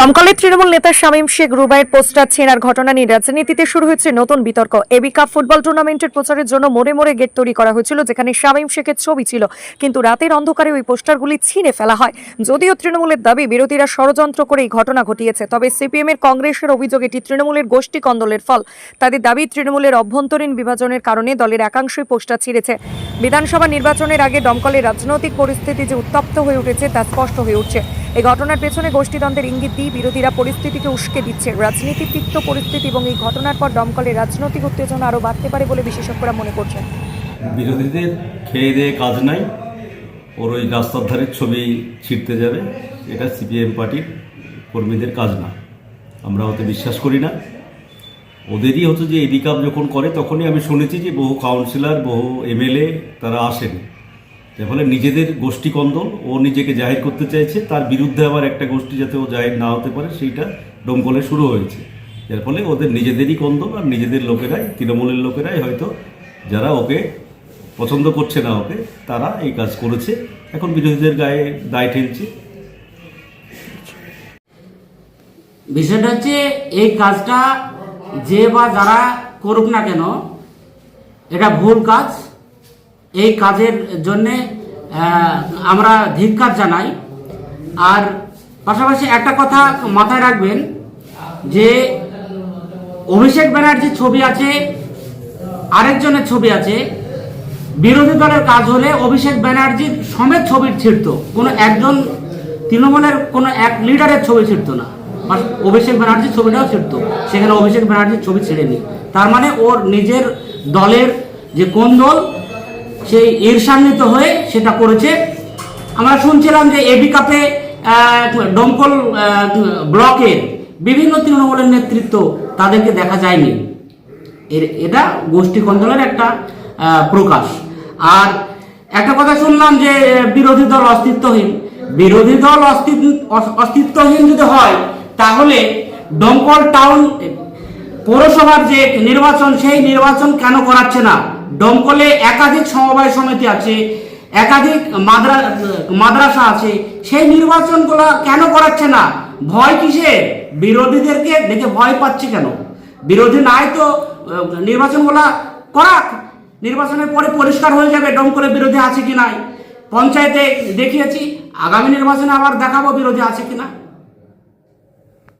দমকলের তৃণমূল নেতা শামীম শেখ রুবাইয়ের পোস্টার ছেঁড়ার ঘটনা নিয়ে রাজনীতিতে শুরু হয়েছে নতুন বিতর্ক। এবি কাপ ফুটবল টুর্নামেন্টের প্রচারের জন্য মোড়ে মোড়ে গেট তৈরি করা হয়েছিল, যেখানে শামীম শেখের ছবি ছিল। কিন্তু রাতের অন্ধকারে ওই পোস্টারগুলি ছিঁড়ে ফেলা হয়। যদিও তৃণমূলের দাবি, বিরোধীরা ষড়যন্ত্র করে এই ঘটনা ঘটিয়েছে, তবে সিপিএম এর কংগ্রেসের অভিযোগ এটি তৃণমূলের গোষ্ঠী কন্দলের ফল। তাদের দাবি, তৃণমূলের অভ্যন্তরীণ বিভাজনের কারণে দলের একাংশই পোস্টার ছিঁড়েছে। বিধানসভা নির্বাচনের আগে দমকলের রাজনৈতিক পরিস্থিতি যে উত্তপ্ত হয়ে উঠেছে, তা স্পষ্ট হয়ে উঠছে। এই ঘটনার পেছনে গোষ্ঠীদ্বন্দ্বের ইঙ্গিত দিয়ে বিরোধীরা পরিস্থিতিকে উস্কে দিচ্ছে। রাজনীতির তিক্ত পরিস্থিতি এবং এই ঘটনার পর দমকলের রাজনৈতিক উত্তেজনা আরও বাড়তে পারে বলে বিশেষজ্ঞরা মনে করছেন। বিরোধীদের খেয়ে দিয়ে কাজ নাই। ওর ওই রাস্তার ছবি ছিঁড়তে যাবে। এটা সিপিএম পার্টির কর্মীদের কাজ না। আমরা ওতে বিশ্বাস করি না। ওদেরই হচ্ছে যে এডি কাপ যখন করে, তখনই আমি শুনেছি যে বহু কাউন্সিলর বহু এমএলএ তারা আসেন। এর ফলে নিজেদের গোষ্ঠী কন্দল, ও নিজেকে জাহির করতে চাইছে, তার বিরুদ্ধে আবার একটা গোষ্ঠী যাতে ও জাহির না হতে পারে, সেইটা ডোমকলে শুরু হয়েছে। এর ফলে ওদের নিজেদেরই কন্দল আর নিজেদের লোকেরাই, তৃণমূলের লোকেরাই হয়তো যারা ওকে পছন্দ করছে না ওকে, তারা এই কাজ করেছে। এখন বিরোধীদের গায়ে দায় ঠেলছে। বিষয়টা হচ্ছে, এই কাজটা যে বা যারা করুক না কেন, এটা ভুল কাজ। এই কাজের জন্যে আমরা ধিক্কার জানাই। আর পাশাপাশি একটা কথা মাথায় রাখবেন যে, অভিষেক ব্যানার্জির ছবি আছে, আরেকজনের ছবি আছে। বিরোধী দলের কাজ হলে অভিষেক ব্যানার্জির সমেত ছবি ছিঁড়ত। কোনো একজন তৃণমূলের, কোনো এক লিডারের ছবি ছিঁড়ত না। অভিষেক ব্যানার্জির ছবিটাও ছিঁড়ত। সেখানে অভিষেক ব্যানার্জির ছবি ছিঁড়েনি। তার মানে ওর নিজের দলের যে কোন দল সেই ঈর্ষান্বিত হয়ে সেটা করেছে। আমরা শুনছিলাম যে এবি কাপে আহ, ডমকল ব্লকের বিভিন্ন তৃণমূলের নেতৃত্ব তাদেরকে দেখা যায়নি। এর এটা গোষ্ঠী কন্দলের একটা প্রকাশ। আর একটা কথা শুনলাম যে বিরোধী দল অস্তিত্বহীন। বিরোধী দল অস্তিত্ব- অস্তিত্বহীন যদি হয় তাহলে ডমকল টাউন পৌরসভার যে নির্বাচন সেই নির্বাচন কেন করাচ্ছে না? ডমকলে একাধিক সমবায় সমিতি আছে, একাধিক মাদ্রা, মাদ্রাসা আছে, সেই নির্বাচনগুলো কেন করাচ্ছে না? ভয় কিসের? বিরোধীদেরকে দেখে ভয় পাচ্ছে কেন? বিরোধী নাই তো নির্বাচনগুলা করাক। নির্বাচনের পরে পরিষ্কার হয়ে যাবে ডমকলে বিরোধী আছে কি নাই। পঞ্চায়েতে দেখিয়েছি, আগামী নির্বাচনে আবার দেখাবো বিরোধী আছে কিনা